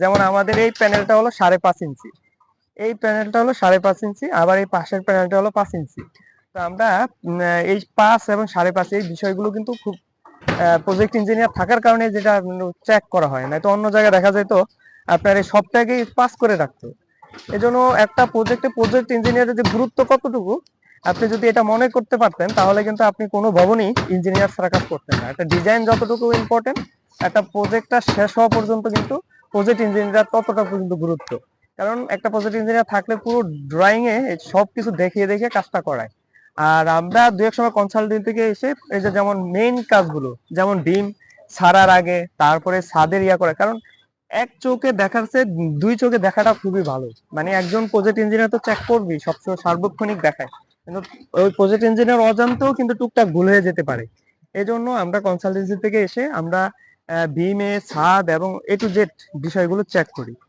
যেমন আমাদের এই প্যানেলটা হলো সাড়ে পাঁচ ইঞ্চি। এই প্যানেলটা হলো সাড়ে পাঁচ ইঞ্চি, আবার এই পাশের প্যানেলটা হলো পাঁচ ইঞ্চি। তো আমরা এই পাঁচ এবং সাড়ে পাঁচ এই বিষয়গুলো কিন্তু খুব প্রজেক্ট ইঞ্জিনিয়ার থাকার কারণে যেটা চেক করা হয়। না তো অন্য জায়গায় দেখা যায় তো, আপনার এই সবটাকেই পাস করে রাখতো। এজন্য একটা প্রজেক্টে প্রজেক্ট ইঞ্জিনিয়ারের যে গুরুত্ব কতটুকু, আপনি যদি এটা মনে করতে পারতেন, তাহলে কিন্তু আপনি কোনো ভবনই ইঞ্জিনিয়ার ছাড়া কাজ করতেন না। একটা ডিজাইন যতটুকু ইম্পর্টেন্ট একটা প্রজেক্টটা শেষ হওয়া পর্যন্ত কিন্তু প্রজেক্ট ইঞ্জিনিয়ার ততটা পর্যন্ত গুরুত্ব। কারণ একটা প্রজেক্ট ইঞ্জিনিয়ার থাকলে পুরো ড্রয়িং এ সব কিছু দেখিয়ে দেখিয়ে কাজটা করায়। আর আমরা দু এক সময় কনসালটেন্ট থেকে এসে এই যে যেমন মেইন কাজগুলো, যেমন ডিম ছাড়ার আগে, তারপরে ছাদের ইয়া করে। কারণ এক চোখে দেখার চেয়ে দুই চোখে দেখাটা খুবই ভালো। মানে একজন প্রজেক্ট ইঞ্জিনিয়ার তো চেক করবি সবসময় সার্বক্ষণিক দেখায়। কিন্তু ওই প্রজেক্ট ইঞ্জিনিয়ার অজান্তেও কিন্তু টুকটাক ভুল হয়ে যেতে পারে। এই জন্য আমরা কনসালটেন্সি থেকে এসে আমরা বিমে সাব এবং এ টু জেড বিষয়গুলো চেক করি।